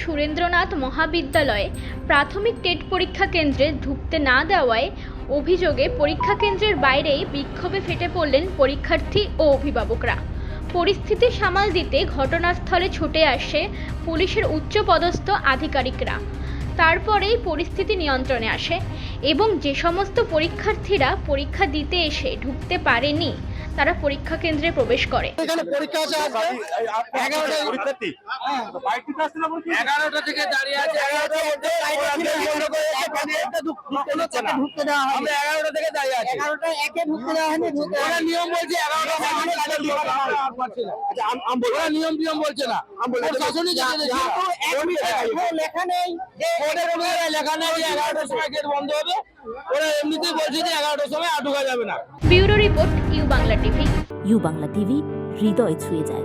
সুরেন্দ্রনাথ মহাবিদ্যালয়ে প্রাথমিক টেট পরীক্ষা কেন্দ্রে ঢুকতে না দেওয়ায় অভিযোগে পরীক্ষা কেন্দ্রের বাইরেই বিক্ষোভে ফেটে পড়লেন পরীক্ষার্থী ও অভিভাবকরা। পরিস্থিতি সামাল দিতে ঘটনাস্থলে ছুটে আসে পুলিশের উচ্চপদস্থ আধিকারিকরা। তারপরেই পরিস্থিতি নিয়ন্ত্রণে আসে এবং যে সমস্ত পরীক্ষার্থীরা পরীক্ষা দিতে এসে ঢুকতে পারেনি তারা পরীক্ষা কেন্দ্রে প্রবেশ করে। এখানে পরীক্ষা আছে এগারোটা থেকে আসছিল বলছি এগারোটা থেকে দাঁড়িয়ে আছে। এগারোটার মধ্যে বন্ধ করে রেখে বাড়িতে ঢুক- ঢুকতে দিচ্ছে না। এগারোটা থেকে দাঁড়িয়ে আছি। এগারোটা একে ঢুকতে দেওয়া হয়নি নিয়ম বলছে এগারোটা পারছি না। ওরা নিয়ম বলছে না। প্রশাসনই। হ্যাঁ, লেখা নেই ওদের কোনো লেখা নেই এগারোটার সময় গেট বন্ধ হবে। ওরা এমনিতেই বলছে যে এগারোটার সময় যাবে না। Bureau report U Bangla TV. U Bangla TV হৃদয় ছুঁয়ে যায়।